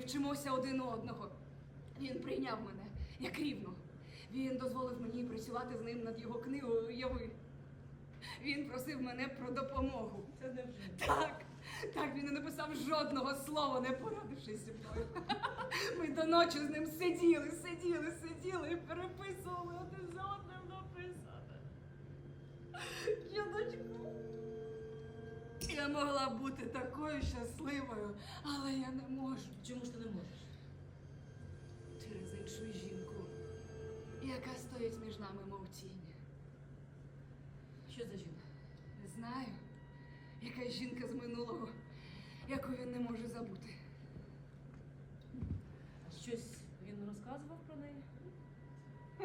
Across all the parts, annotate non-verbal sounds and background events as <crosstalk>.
вчимося один одного. Він прийняв мене як рівну. Він дозволив мені працювати з ним над його книгою уяви. Він просив мене про допомогу. Це не. Так, так, він не написав жодного слова, не порадившись зі мною. Ми до ночі з ним сиділи, сиділи, сиділи і переписували один за одним написане. Жіночку. Я могла бути такою щасливою, але я не можу Чому ж ти не можеш? через іншу жінку, яка стоїть між нами, мов тінь. Що за жінка? Не знаю, яка жінка з минулого, яку він не може забути. Щось він розказував про неї? <laughs>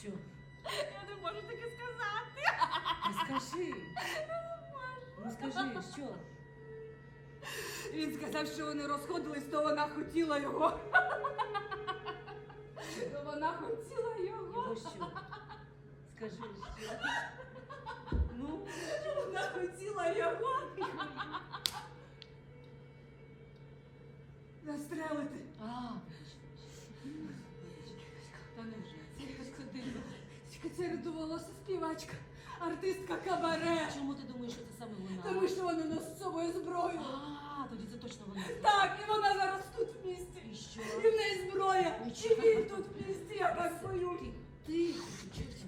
Що? Я не можу таке сказати. Скажи. Ну скажи, що? Він сказав, що вони розходились, то вона хотіла його. То вона хотіла його. Його що? Скажи, що? Ну, Вона хотіла його. Застрелити. а, Це рятувалася співачка, артистка кабаре. Чому ти думаєш, що це саме вона? Тому що вона нас з собою зброю. А, тоді це точно вона. Так, і вона зараз тут в місті. І що? І в неї зброя. І він тут в місті, я так боюсь. Тихо, тихо.